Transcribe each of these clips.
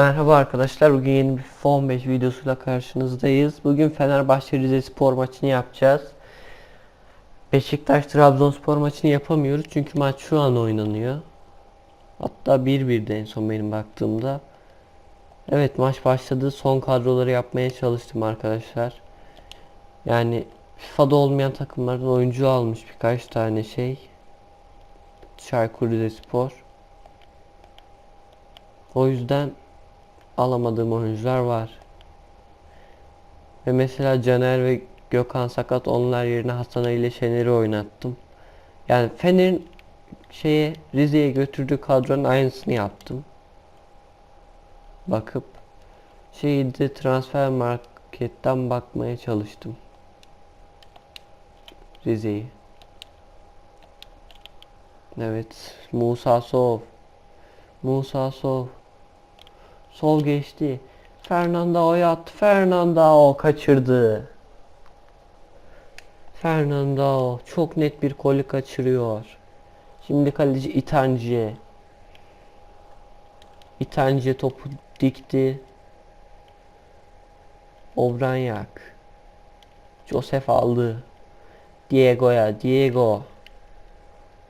Merhaba arkadaşlar. Bugün yeni bir FIFA 15 videosuyla karşınızdayız. Bugün Fenerbahçe Rize Spor maçını yapacağız. Beşiktaş Trabzonspor maçını yapamıyoruz çünkü maç şu an oynanıyor. Hatta 1-1'de en son benim baktığımda. Evet maç başladı. Son kadroları yapmaya çalıştım arkadaşlar. Yani FIFA'da olmayan takımlardan oyuncu almış birkaç tane şey. Çaykur Rizespor. O yüzden alamadığım oyuncular var. Ve mesela Caner ve Gökhan sakat onlar yerine Hasan Ali ile Şener'i oynattım. Yani Fener'in şeye Rize'ye götürdüğü kadronun aynısını yaptım. Bakıp şeyde transfer marketten bakmaya çalıştım. Rize'yi. Evet. Musa Sov. Musa Sov. Sol geçti. Fernandao attı. Fernandao kaçırdı. Fernandao çok net bir golü kaçırıyor. Şimdi kaleci İtanci'ye. İtanci'ye topu dikti. Obranyak. Josef aldı. Diego'ya. Diego.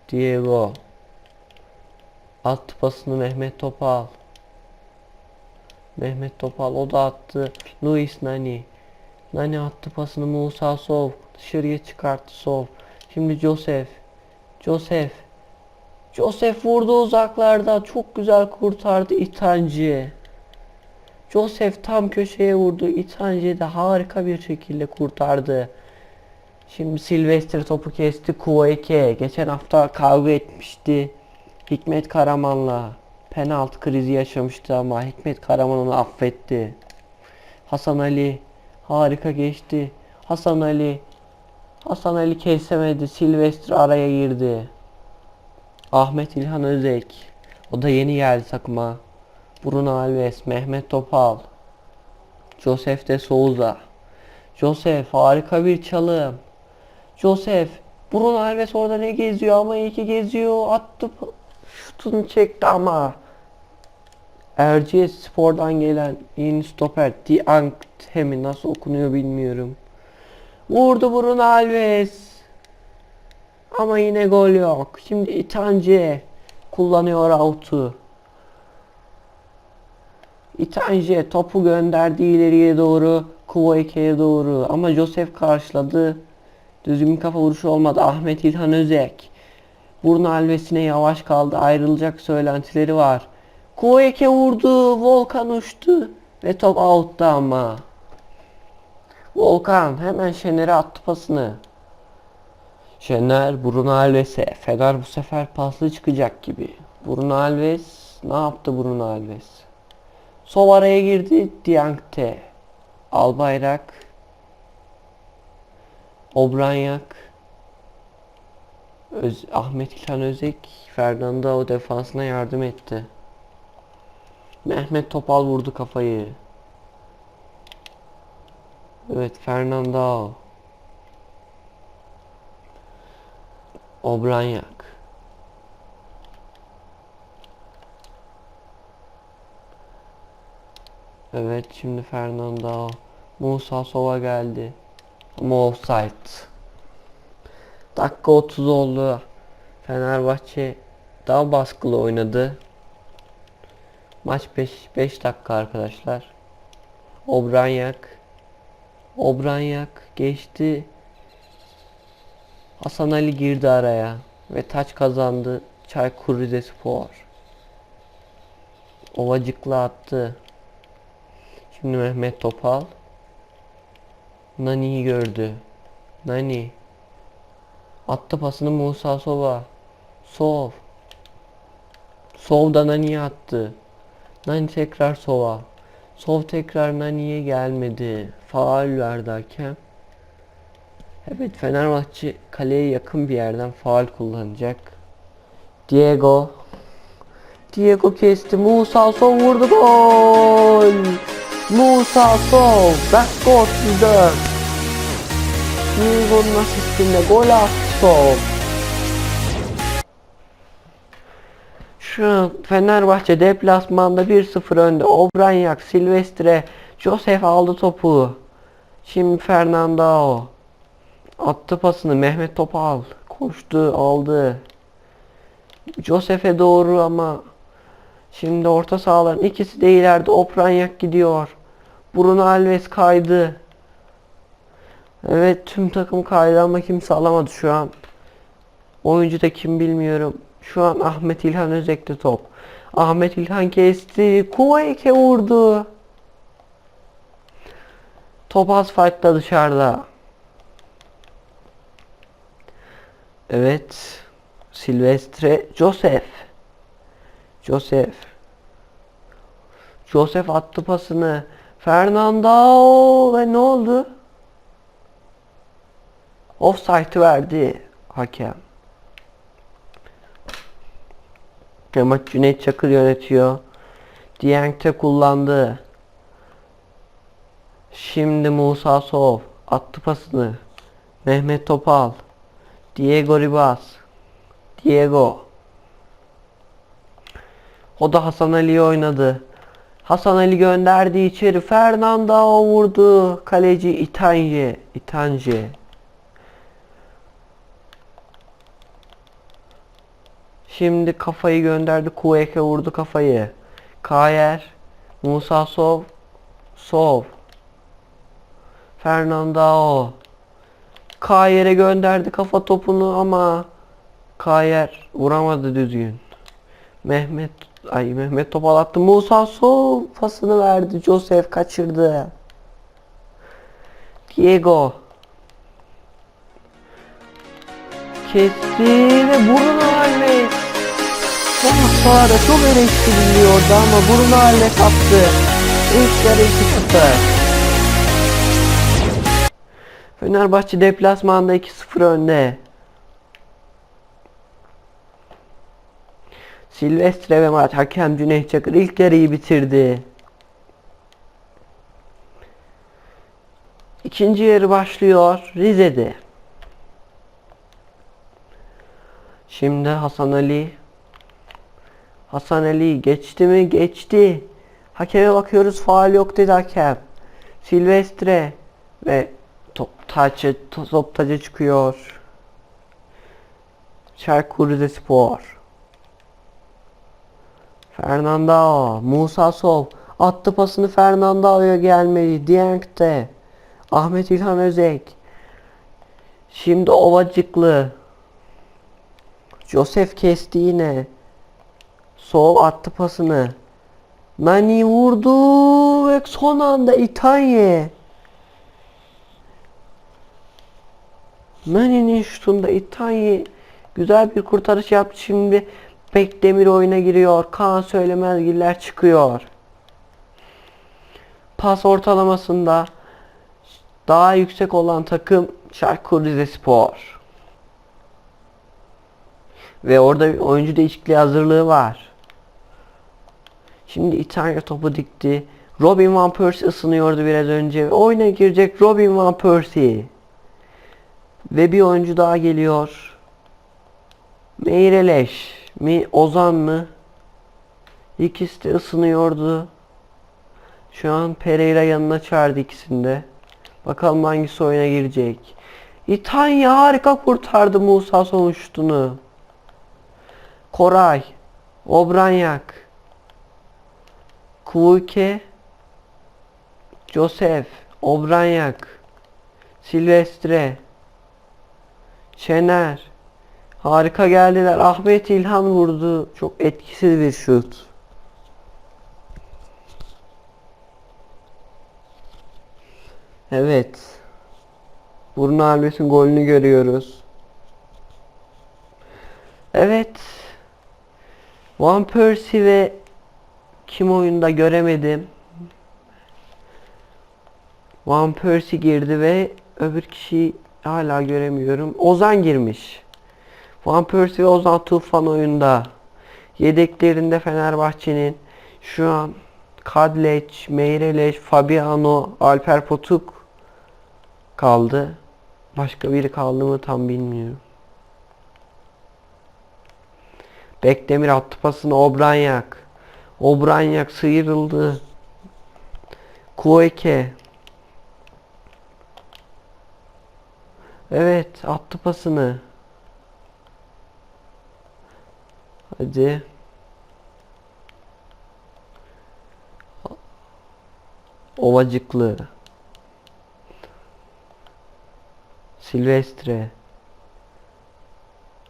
Diego. Attı pasını Mehmet Topal. Mehmet Topal o da attı. Luis Nani. Nani attı pasını Musa Sov. Dışarıya çıkarttı Sov. Şimdi Joseph. Joseph. Joseph vurdu uzaklarda. Çok güzel kurtardı İtanci. Joseph tam köşeye vurdu. İtanci de harika bir şekilde kurtardı. Şimdi Silvestre topu kesti Kuvaike. Geçen hafta kavga etmişti. Hikmet Karaman'la penaltı krizi yaşamıştı ama Hikmet Karaman onu affetti. Hasan Ali harika geçti. Hasan Ali Hasan Ali kesemedi. Silvestre araya girdi. Ahmet İlhan Özek o da yeni geldi takıma. Bruno Alves, Mehmet Topal, Josef de Souza. Josef harika bir çalım. Josef Bruno Alves orada ne geziyor ama iyi ki geziyor. Attı şutunu çekti ama Erciyes Spor'dan gelen yeni stoper Diang Temi nasıl okunuyor bilmiyorum. Vurdu Bruno Alves. Ama yine gol yok. Şimdi Itanji kullanıyor out'u. Itanji topu gönderdi ileriye doğru. Kuvaike'ye doğru. Ama Joseph karşıladı. Düzgün kafa vuruşu olmadı. Ahmet İlhan Özek. Bruno Alves'ine yavaş kaldı. Ayrılacak söylentileri var. Kuvaike vurdu. Volkan uçtu. Ve top out'ta ama. Volkan hemen Şener'e attı pasını. Şener Bruno Alves'e. Fener bu sefer paslı çıkacak gibi. Bruno Alves ne yaptı Bruno Alves? Sol araya girdi. Diankte. Albayrak. Obranyak. Öz Ahmet İlhan Özek Fernando o defansına yardım etti. Mehmet Topal vurdu kafayı. Evet Fernando. Obranyak. Evet şimdi Fernando. Musa Sova geldi. Ama offside. Dakika 30 oldu. Fenerbahçe daha baskılı oynadı. Maç 5 5 dakika arkadaşlar. Obranyak Obranyak geçti. Hasan Ali girdi araya ve taç kazandı. Çaykur Rizespor. Ovacıkla attı. Şimdi Mehmet Topal Nani'yi gördü. Nani attı pasını Musa Sova. Sov. Sov da Nani'ye attı. Nani tekrar Sova. Sov tekrar Nani'ye gelmedi. Faal verdi hakem. Evet Fenerbahçe kaleye yakın bir yerden faal kullanacak. Diego. Diego kesti. Musa Sov vurdu gol. Musa Sov. Dakika 34. Diego'nun asistinde gol attı Sov. Şu an Fenerbahçe deplasmanda 1-0 önde. Obranyak, Silvestre, Josef aldı topu. Şimdi Fernando. Attı pasını. Mehmet Topal. Koştu, aldı. Josef'e doğru ama şimdi orta sahaların ikisi de ileride. Obranyak gidiyor. Bruno Alves kaydı. Evet tüm takım kaydı ama kimse alamadı şu an. Oyuncu da kim bilmiyorum. Şu an Ahmet İlhan Özek'te top. Ahmet İlhan kesti. Kuvayke vurdu. Top asfaltta dışarıda. Evet. Silvestre Joseph. Joseph. Joseph attı pasını. Fernando ve ne oldu? Offside'ı verdi hakem. Ama Cüneyt Çakır yönetiyor. Dieng'te kullandı. Şimdi Musa Sov attı pasını. Mehmet Topal. Diego Ribas. Diego. O da Hasan Ali'yi oynadı. Hasan Ali gönderdi içeri. Fernando vurdu. Kaleci Itanje. Itanje. Şimdi kafayı gönderdi. Kuveke vurdu kafayı. Kayer. Musa Sov. Sov. Fernando. Kayer'e gönderdi kafa topunu ama Kayer vuramadı düzgün. Mehmet ay Mehmet topal attı. Musa Sov pasını verdi. Joseph kaçırdı. Diego kesti ve Bruno Alves haftalarda çok eleştiriliyordu ama Bruno Alves attı. İlk yarı 2-0. Fenerbahçe deplasmanda 2-0 önde. Silvestre ve maç hakem Cüneyt Çakır ilk yarıyı bitirdi. İkinci yarı başlıyor Rize'de. Şimdi Hasan Ali. Hasan Ali geçti mi? Geçti. Hakeme bakıyoruz faal yok dedi hakem. Silvestre ve top taçı top taca çıkıyor. Çaykur Rizespor. Fernando, Musa Sol attı pasını Fernando'ya gelmedi. Dieng'te. Ahmet İlhan Özek. Şimdi Ovacıklı. Joseph kesti yine. Sol attı pasını. Nani vurdu ve son anda İtanye. Nani'nin şutunda İtanye güzel bir kurtarış yaptı. Şimdi Bekdemir oyuna giriyor. Kaan Söylemezgiller çıkıyor. Pas ortalamasında daha yüksek olan takım Çaykur Rizespor. Ve orada oyuncu değişikliği hazırlığı var. Şimdi İtalya topu dikti. Robin Van Persie ısınıyordu biraz önce. Oyuna girecek Robin Van Persie. Ve bir oyuncu daha geliyor. Meireleş mi Ozan mı? İkisi de ısınıyordu. Şu an Pereira yanına çağırdı ikisinde. Bakalım hangisi oyuna girecek. İtalya harika kurtardı Musa son şutunu. Koray, Obranyak, Kuvuke, Joseph, Obranyak, Silvestre, Şener. Harika geldiler. Ahmet İlhan vurdu. Çok etkisiz bir şut. Evet. Bruno Alves'in golünü görüyoruz. Evet. Van Persie ve kim oyunda göremedim. Van Persie girdi ve öbür kişiyi hala göremiyorum. Ozan girmiş. Van Persie ve Ozan Tufan oyunda. Yedeklerinde Fenerbahçe'nin şu an Kadleç, Meireleş, Fabiano, Alper Potuk kaldı. Başka biri kaldı mı tam bilmiyorum. Bekdemir attı pasını Obranyak. Obranyak sıyrıldı. Kuoyke. Evet attı pasını. Hadi. Ovacıklı. Silvestre.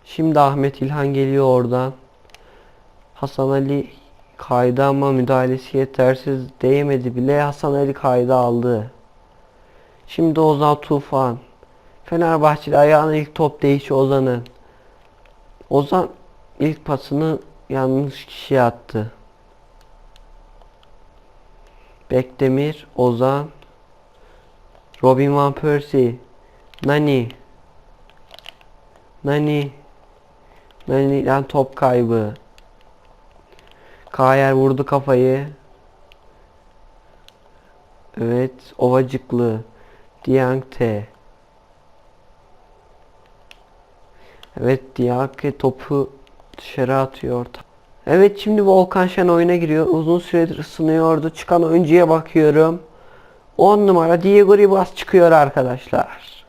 Şimdi Ahmet İlhan geliyor oradan. Hasan Ali kaydı ama müdahalesi yetersiz değmedi bile. Hasan Ali kaydı aldı. Şimdi Ozan Tufan. Fenerbahçe'de ayağına ilk top değişi Ozan'ın. Ozan ilk pasını yanlış kişiye attı. Bekdemir, Ozan, Robin Van Persie, Nani, Nani, Nani'den top kaybı. Kayer vurdu kafayı. Evet, Ovacıklı, Diankte. Evet, Diankte topu dışarı atıyor. Evet şimdi Volkan Şen oyuna giriyor. Uzun süredir ısınıyordu. Çıkan oyuncuya bakıyorum. 10 numara Diego Ribas çıkıyor arkadaşlar.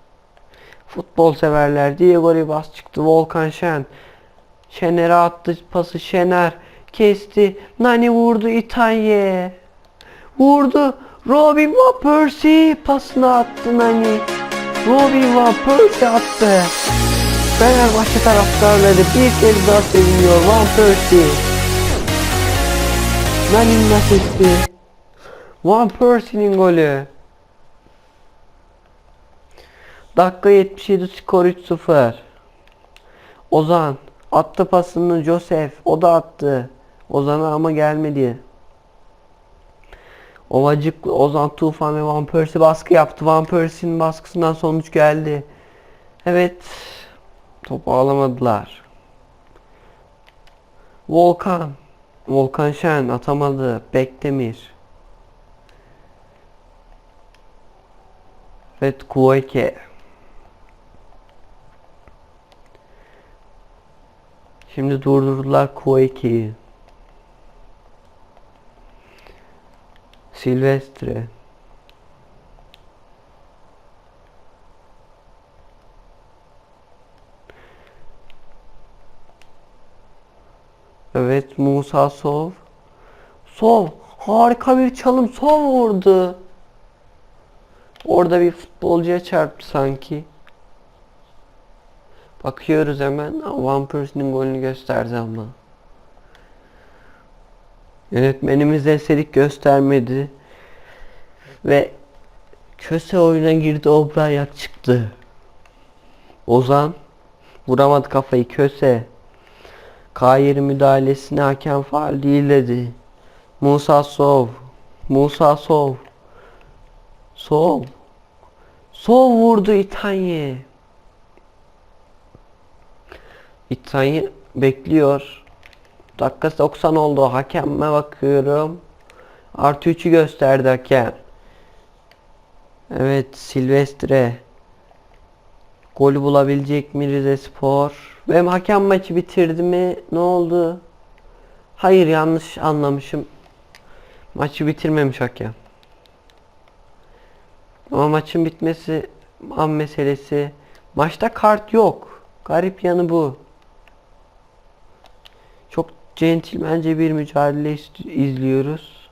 Futbol severler Diego Ribas çıktı. Volkan Şen. Şener'e attı pası Şener. Kesti. Nani vurdu İtalya. Vurdu. Robin Van Persie pasını attı Nani. Robin Van Persie attı. Fenerbahçe taraftarları bir kez daha seviniyor Van Persie. Nani'nin asisti. Van Persie'nin golü. Dakika 77 skor 3-0. Ozan attı pasını Joseph. O da attı. Ozan'a ama gelmedi. Ovacık Ozan Tufan ve Van Persie baskı yaptı. Van Persie'nin baskısından sonuç geldi. Evet. Topu alamadılar. Volkan. Volkan Şen atamadı. Bekdemir. Evet Kuoyke. Şimdi durdurdular Kuoyke'yi. Silvestre. Evet Musa Sov. Sov. Harika bir çalım. Sov vurdu. Orada bir futbolcuya çarptı sanki. Bakıyoruz hemen. Van Persie'nin golünü gösterdi ama. Yönetmenimiz eserik göstermedi. Ve köse oyuna girdi Obrayak çıktı. Ozan vuramadı kafayı köse. Kayeri müdahalesine hakem faal değil dedi. Musa Sov. Musa Sov. Sov. Sov vurdu İtanya. İtanya bekliyor. Dakika 90 oldu. Hakeme bakıyorum. Artı 3'ü gösterdi hakem. Evet Silvestre. Golü bulabilecek mi Rize Spor? Ve hakem maçı bitirdi mi? Ne oldu? Hayır yanlış anlamışım. Maçı bitirmemiş hakem. Ama maçın bitmesi an meselesi. Maçta kart yok. Garip yanı bu. Centilmence bir mücadele izliyoruz.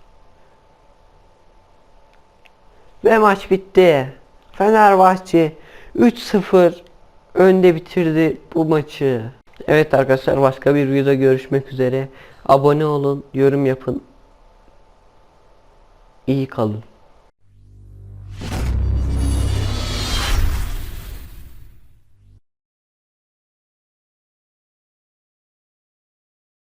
Ve maç bitti. Fenerbahçe 3-0 önde bitirdi bu maçı. Evet arkadaşlar başka bir videoda görüşmek üzere. Abone olun, yorum yapın. İyi kalın.